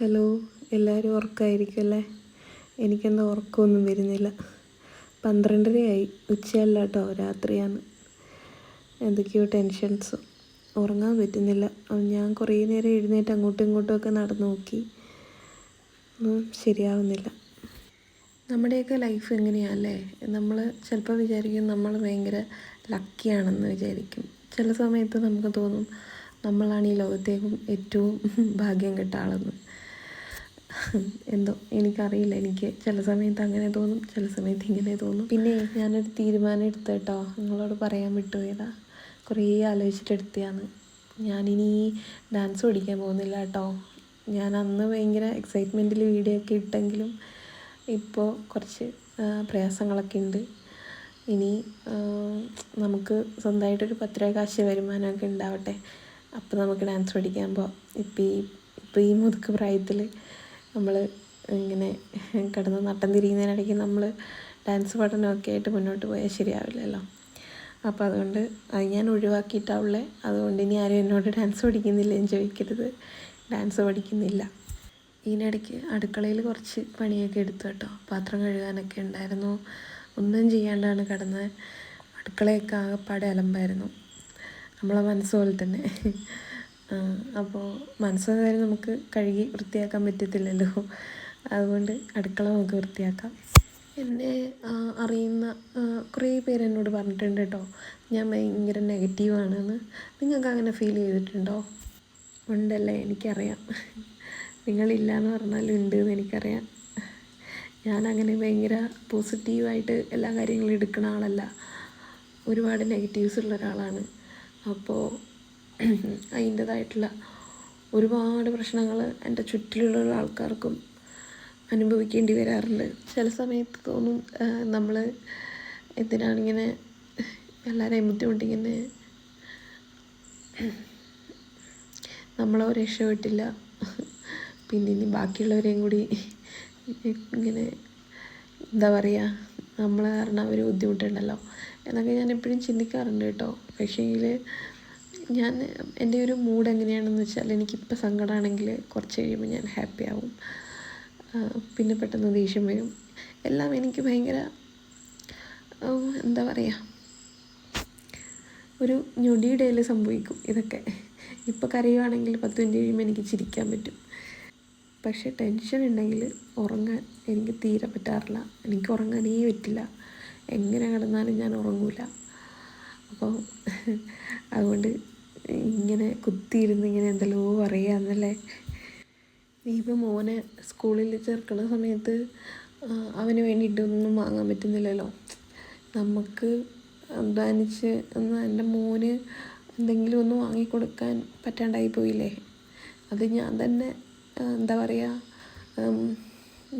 Hello എല്ലാവരും ഉറക്കമായിരിക്കും അല്ലേ എനിക്കെന്താ ഉറക്കമൊന്നും വരുന്നില്ല. പന്ത്രണ്ടരയായി. ഉച്ചയല്ല കേട്ടോ രാത്രിയാണ്. എന്തൊക്കെയോ ടെൻഷൻസ്. ഉറങ്ങാൻ പറ്റുന്നില്ല. ഞാൻ കുറേ നേരം എഴുന്നേറ്റ് അങ്ങോട്ടും ഇങ്ങോട്ടും ഒക്കെ നടന്നു നോക്കി. ഒന്നും ശരിയാവുന്നില്ല. നമ്മുടെയൊക്കെ ലൈഫ് എങ്ങനെയാണല്ലേ നമ്മൾ ചിലപ്പോൾ വിചാരിക്കും നമ്മൾ ഭയങ്കര ലക്കിയാണെന്ന് വിചാരിക്കും. ചില സമയത്ത് നമുക്ക് തോന്നും നമ്മളാണ് ഈ ലോകത്തേക്കും ഏറ്റവും ഭാഗ്യം കെട്ട ആളെന്ന്. എന്തോ എനിക്കറിയില്ല. എനിക്ക് ചില സമയത്ത് അങ്ങനെ തോന്നും ചില സമയത്ത് ഇങ്ങനെ തോന്നും. പിന്നെ ഞാനൊരു തീരുമാനം എടുത്ത കേട്ടോ നിങ്ങളോട് പറയാൻ വിട്ടുപോയതാ. കുറേ ആലോചിച്ചിട്ട് എടുത്തതാണ് ഞാനിനി ഡാൻസ് പഠിക്കാൻ പോകുന്നില്ല കേട്ടോ ഞാൻ അന്ന് ഭയങ്കര എക്സൈറ്റ്മെന്റിൽ വീഡിയോ ഒക്കെ ഇട്ടെങ്കിലും ഇപ്പോൾ കുറച്ച് പ്രയാസങ്ങളൊക്കെ ഉണ്ട് ഇനി നമുക്ക് സ്വന്തമായിട്ടൊരു പത്ത് കാശ് വരുമാനമൊക്കെ ഉണ്ടാവട്ടെ അപ്പോൾ നമുക്ക് ഡാൻസ് പഠിക്കാൻ പോവാം. ഇപ്പം ഈ ഇപ്പോൾ ഈ മുതുക്ക് പ്രായത്തിൽ നമ്മൾ ഇങ്ങനെ കിടന്ന് നട്ടം തിരിയുന്നതിനിടയ്ക്ക് നമ്മൾ ഡാൻസ് പഠനമൊക്കെ ആയിട്ട് മുന്നോട്ട് പോയാൽ ശരിയാവില്ലല്ലോ. അപ്പോൾ അതുകൊണ്ട് അത് ഞാൻ ഒഴിവാക്കിയിട്ടാവുള്ളേ അതുകൊണ്ട് ഇനി ആരും എന്നോട് ഡാൻസ് പഠിക്കുന്നില്ല എന്ന് ചോദിക്കരുത്. ഡാൻസ് പഠിക്കുന്നില്ല. ഇതിനിടയ്ക്ക് അടുക്കളയിൽ കുറച്ച് പണിയൊക്കെ എടുത്തു കേട്ടോ. പാത്രം കഴുകാനൊക്കെ ഉണ്ടായിരുന്നു. ഒന്നും ചെയ്യാണ്ടാണ് കിടന്നത് അടുക്കളയൊക്കെ ആകെപ്പാടെ അലമ്പായിരുന്നു. നമ്മളെ മനസ്സ് പോലെ തന്നെ. അപ്പോൾ മനസ്സ് നമുക്ക് കഴുകി വൃത്തിയാക്കാൻ പറ്റത്തില്ലല്ലോ. അതുകൊണ്ട് അടുക്കള നമുക്ക് വൃത്തിയാക്കാം. എന്നെ അറിയുന്ന കുറേ പേര് എന്നോട് പറഞ്ഞിട്ടുണ്ട് കേട്ടോ. ഞാൻ ഭയങ്കര നെഗറ്റീവാണെന്ന് നിങ്ങൾക്ക് അങ്ങനെ ഫീൽ ചെയ്തിട്ടുണ്ടോ? ഉണ്ടല്ലേ എനിക്കറിയാം. നിങ്ങളില്ല എന്ന് പറഞ്ഞാലും ഉണ്ട് എന്ന് എനിക്കറിയാം ഞാനങ്ങനെ ഭയങ്കര പോസിറ്റീവായിട്ട് എല്ലാ കാര്യങ്ങളും എടുക്കുന്ന ആളല്ല. ഒരുപാട് നെഗറ്റീവ്സ് ഉള്ള ഒരാളാണ്. അപ്പോൾ അതിന്റേതായിട്ടുള്ള ഒരുപാട് പ്രശ്നങ്ങൾ എന്റെ ചുറ്റിലുള്ള ആൾക്കാർക്കും അനുഭവിക്കേണ്ടി വരാറുണ്ട്. ചില സമയത്ത് തോന്നും നമ്മൾ എന്തിനാണിങ്ങനെ എല്ലാവരെയും ബുദ്ധിമുട്ടിങ്ങനെ നമ്മളോ രക്ഷപ്പെട്ടില്ല. പിന്നെ ഇനി ബാക്കിയുള്ളവരെയും കൂടി ഇങ്ങനെ എന്താ പറയുക നമ്മൾ കാരണം അവർ ബുദ്ധിമുട്ടുണ്ടല്ലോ എന്നൊക്കെ ഞാൻ എപ്പോഴും ചിന്തിക്കാറുണ്ട് കേട്ടോ. പക്ഷേങ്കിൽ ഞാൻ എന്റെ ഒരു മൂഡ് എങ്ങനെയാണെന്ന് വെച്ചാൽ എനിക്കിപ്പോൾ സങ്കടമാണെങ്കിൽ കുറച്ച് കഴിയുമ്പോൾ ഞാൻ ഹാപ്പി ആവും. പിന്നെ പെട്ടെന്ന് ദേഷ്യം വരും. എല്ലാം എനിക്ക് ഭയങ്കര എന്താ പറയുക ഒരു ഞൊടിയിടയിൽ സംഭവിക്കും ഇതൊക്കെ. ഇപ്പോൾ കരയുവാണെങ്കിൽ പത്ത് മിനിറ്റ് കഴിയുമ്പോൾ എനിക്ക് ചിരിക്കാൻ പറ്റും. പക്ഷേ ടെൻഷൻ ഉണ്ടെങ്കിൽ ഉറങ്ങാൻ എനിക്ക് തീരെ പറ്റാറില്ല. എനിക്ക് ഉറങ്ങാനേ പറ്റില്ല. എങ്ങനെ കിടന്നാലും ഞാൻ ഉറങ്ങൂല. അപ്പോൾ അതുകൊണ്ട് ഇങ്ങനെ കുത്തിയിരുന്ന് ഇങ്ങനെ എന്തെല്ലോ പറയാന്നല്ലേ നീ ഇപ്പോൾ മോനെ സ്കൂളിൽ ചേർക്കുന്ന സമയത്ത് അവന് വേണ്ടിയിട്ടൊന്നും വാങ്ങാൻ പറ്റുന്നില്ലല്ലോ. നമുക്ക് അധ്വാനിച്ച് ഒന്ന് എന്റെ മോന് എന്തെങ്കിലും ഒന്ന് വാങ്ങിക്കൊടുക്കാൻ പറ്റാണ്ടായി പോയില്ലേ? അത് ഞാൻ തന്നെ എന്താ പറയുക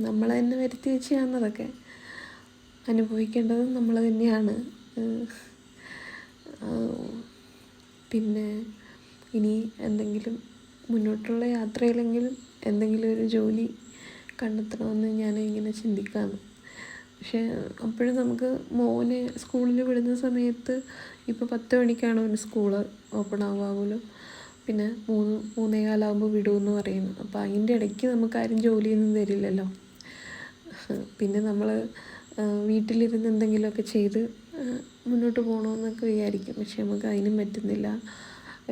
നമ്മൾ തന്നെ വരുത്തി വെച്ച് അതൊക്കെ. അനുഭവിക്കേണ്ടത് നമ്മൾ തന്നെയാണ്. പിന്നെ ഇനി എന്തെങ്കിലും മുന്നോട്ടുള്ള യാത്രയിലെങ്കിലും എന്തെങ്കിലും ഒരു ജോലി കണ്ടെത്തണമെന്ന് ഞാൻ ഇങ്ങനെ ചിന്തിക്കാണ്. പക്ഷേ അപ്പോഴും നമുക്ക് മോനെ സ്കൂളിൽ വിടുന്ന സമയത്ത് ഇപ്പോൾ പത്ത് മണിക്കാണ് അവന് സ്കൂൾ ഓപ്പൺ ആവാമല്ലോ പിന്നെ മൂന്ന് മൂന്നേ കാലാകുമ്പോൾ വിടുമെന്ന് പറയുന്നു. അപ്പോൾ അതിന്റെ ഇടയ്ക്ക് നമുക്ക് ആരും ജോലിയൊന്നും തരില്ലല്ലോ. പിന്നെ നമ്മൾ വീട്ടിലിരുന്ന് എന്തെങ്കിലുമൊക്കെ ചെയ്ത് മുന്നോട്ട് പോകണമെന്നൊക്കെ വിചാരിക്കും. പക്ഷെ നമുക്ക് അതിനും പറ്റുന്നില്ല.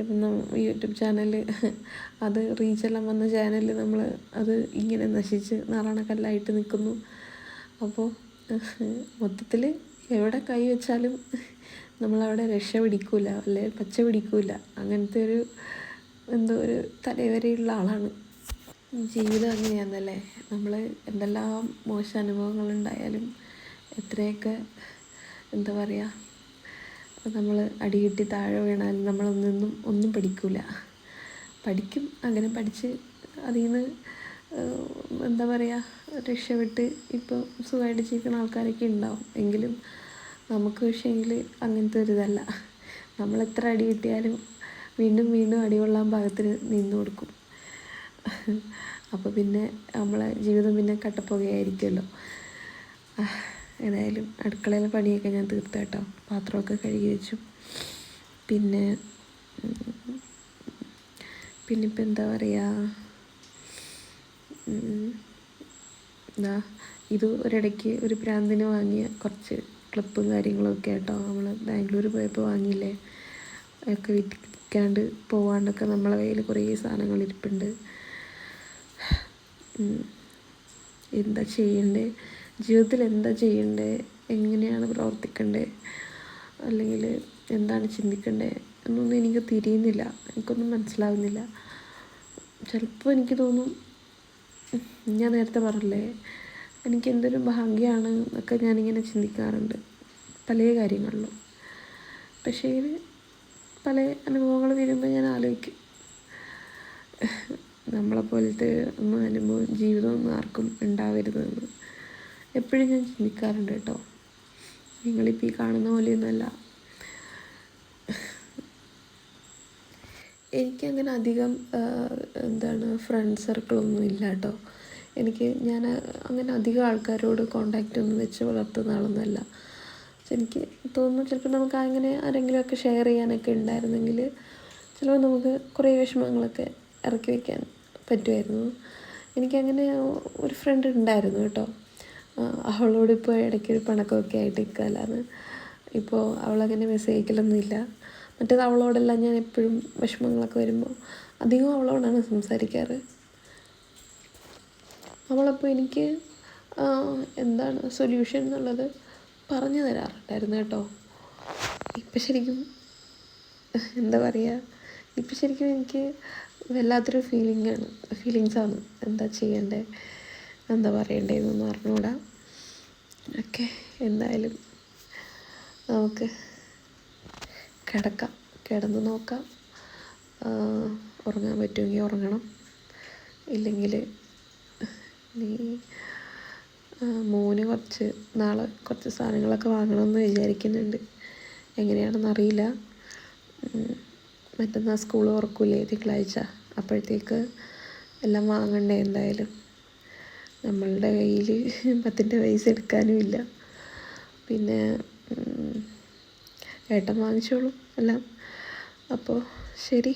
ഇപ്പം യൂട്യൂബ് ചാനൽ അത് റീച്ചെല്ലാം വന്ന ചാനൽ നമ്മൾ അത് ഇങ്ങനെ നശിച്ച് നാറാണക്കല്ലായിട്ട് നിൽക്കുന്നു അപ്പോൾ മൊത്തത്തിൽ എവിടെ കൈ വെച്ചാലും നമ്മളവിടെ രക്ഷ പിടിക്കൂല. അല്ലെ പച്ച പിടിക്കൂല. അങ്ങനത്തെ ഒരു എന്തോ ഒരു തലവരെയുള്ള ആളാണ്. ജീവിതം അങ്ങനെയാണെന്നല്ലേ നമ്മൾ എന്തെല്ലാം മോശം അനുഭവങ്ങളുണ്ടായാലും എത്രയൊക്കെ എന്താ പറയുക നമ്മൾ അടികിട്ടി താഴെ വീണാലും നമ്മളൊന്നും ഒന്നും പഠിക്കില്ല പഠിക്കും. അങ്ങനെ പഠിച്ച് അതിൽ നിന്ന് എന്താ പറയുക രക്ഷപ്പെട്ട് ഇപ്പോൾ സുഖമായിട്ട് ജീവിക്കുന്ന ആൾക്കാരൊക്കെ ഉണ്ടാവും. എങ്കിലും നമുക്ക് പക്ഷേങ്കിൽ അങ്ങനത്തെ ഒരു ഇതല്ല. നമ്മൾ എത്ര അടി കിട്ടിയാലും വീണ്ടും വീണ്ടും അടികൊള്ളാൻ പാകത്തിന് നിന്ന് കൊടുക്കും. അപ്പോൾ പിന്നെ നമ്മളെ ജീവിതം പിന്നെ കട്ടപ്പുകയായിരിക്കുമല്ലോ. ഏതായാലും അടുക്കളയിലെ പണിയൊക്കെ ഞാൻ തീർത്ത കേട്ടോ പാത്രമൊക്കെ കഴുകി വെച്ചു. പിന്നെ പിന്നിപ്പോൾ എന്താ പറയുക എന്താ ഇത് ഒരിടയ്ക്ക് ഒരു പ്രാന്തിന് വാങ്ങിയ കുറച്ച് ക്ലിപ്പും കാര്യങ്ങളൊക്കെ കേട്ടോ നമ്മൾ ബാംഗ്ലൂർ പോയപ്പോൾ വാങ്ങിയില്ലേ? ഒക്കെ വിൽക്കാണ്ട് പോവാണ്ടൊക്കെ നമ്മളെ കയ്യിൽ കുറേ സാധനങ്ങൾ ഇരിപ്പുണ്ട്. എന്താ ചെയ്യണ്ടേ? ജീവിതത്തിൽ എന്താ ചെയ്യണ്ടേ? എങ്ങനെയാണ് പ്രവർത്തിക്കണ്ടേ? അല്ലെങ്കിൽ എന്താണ് ചിന്തിക്കേണ്ടത് എന്നൊന്നും എനിക്ക് തിരിയുന്നില്ല. എനിക്കൊന്നും മനസ്സിലാവുന്നില്ല. ചിലപ്പോൾ എനിക്ക് തോന്നും ഞാൻ നേരത്തെ പറഞ്ഞില്ലേ എനിക്ക് എന്തൊരു ഭാഗ്യമാണ് എന്നൊക്കെ ഞാനിങ്ങനെ ചിന്തിക്കാറുണ്ട്. പല കാര്യങ്ങളിലും. പക്ഷേ പല അനുഭവങ്ങൾ വരുമ്പോൾ ഞാൻ ആലോചിക്കും. നമ്മളെപ്പോലത്തെ ഒന്നും അനുഭവം ജീവിതമൊന്നും ആർക്കും ഉണ്ടാവരുതെന്ന്. എപ്പോഴും ഞാൻ ചിന്തിക്കാറുണ്ട് കേട്ടോ. നിങ്ങളിപ്പോൾ ഈ കാണുന്ന പോലെയൊന്നുമല്ല. എനിക്കങ്ങനെ അധികം എന്താണ് ഫ്രണ്ട് സർക്കിളൊന്നും ഇല്ല കേട്ടോ. എനിക്ക് ഞാൻ അങ്ങനെ അധികം ആൾക്കാരോട് കോണ്ടാക്റ്റ് ഒന്നും വെച്ച് വളർത്തുന്ന ആളൊന്നുമല്ല. എനിക്ക് തോന്നുന്നു ചിലപ്പോൾ നമുക്ക് അങ്ങനെ ആരെങ്കിലുമൊക്കെ ഷെയർ ചെയ്യാനൊക്കെ ഉണ്ടായിരുന്നെങ്കിൽ ചിലപ്പോൾ നമുക്ക് കുറേ വിഷമങ്ങളൊക്കെ ഇറക്കി വയ്ക്കാൻ പറ്റുമായിരുന്നു. എനിക്കങ്ങനെ ഒരു ഫ്രണ്ട് ഉണ്ടായിരുന്നു കേട്ടോ. അവളോട് ഇപ്പോൾ ഇടയ്ക്ക് ഒരു പിണക്കമൊക്കെ ആയിട്ട് നിൽക്കാമല്ലാന്ന് ഇപ്പോൾ അവളങ്ങനെ മെസ്സേജ് അയക്കലൊന്നുമില്ല മറ്റേത് അവളോടെല്ലാം ഞാൻ എപ്പോഴും വിഷമങ്ങളൊക്കെ വരുമ്പോൾ അധികം അവളോടാണ് സംസാരിക്കാറ്. അവളപ്പോൾ എനിക്ക് എന്താണ് സൊല്യൂഷൻ എന്നുള്ളത് പറഞ്ഞു തരാറുണ്ടായിരുന്നു കേട്ടോ. ഇപ്പം ശരിക്കും എന്താ പറയുക ഇപ്പം ശരിക്കും എനിക്ക് വല്ലാത്തൊരു ഫീലിംഗ് ആണ് ഫീലിങ്സാണ് എന്താ ചെയ്യണ്ടേ. എന്താ പറയേണ്ടതെന്നൊന്നും അറിഞ്ഞൂടാ ഓക്കെ എന്തായാലും നമുക്ക് കിടക്കാം. കിടന്ന് നോക്കാം. ഉറങ്ങാൻ പറ്റുമെങ്കിൽ ഉറങ്ങണം. ഇല്ലെങ്കിൽ നീ മോന് കുറച്ച് നാളെ കുറച്ച് സാധനങ്ങളൊക്കെ വാങ്ങണമെന്ന് വിചാരിക്കുന്നുണ്ട്. എങ്ങനെയാണെന്ന് അറിയില്ല. മറ്റന്നാൾ സ്കൂൾ തുറക്കൂലേ തിങ്കളാഴ്ച. അപ്പോഴത്തേക്ക് എല്ലാം വാങ്ങണ്ടേ എന്തായാലും. നമ്മളുടെ കയ്യിൽ പത്തിന്റെ പൈസ എടുക്കാനുമില്ല. പിന്നെ ഏട്ടൻ വാങ്ങിച്ചോളും എല്ലാം. അപ്പോൾ ശരി.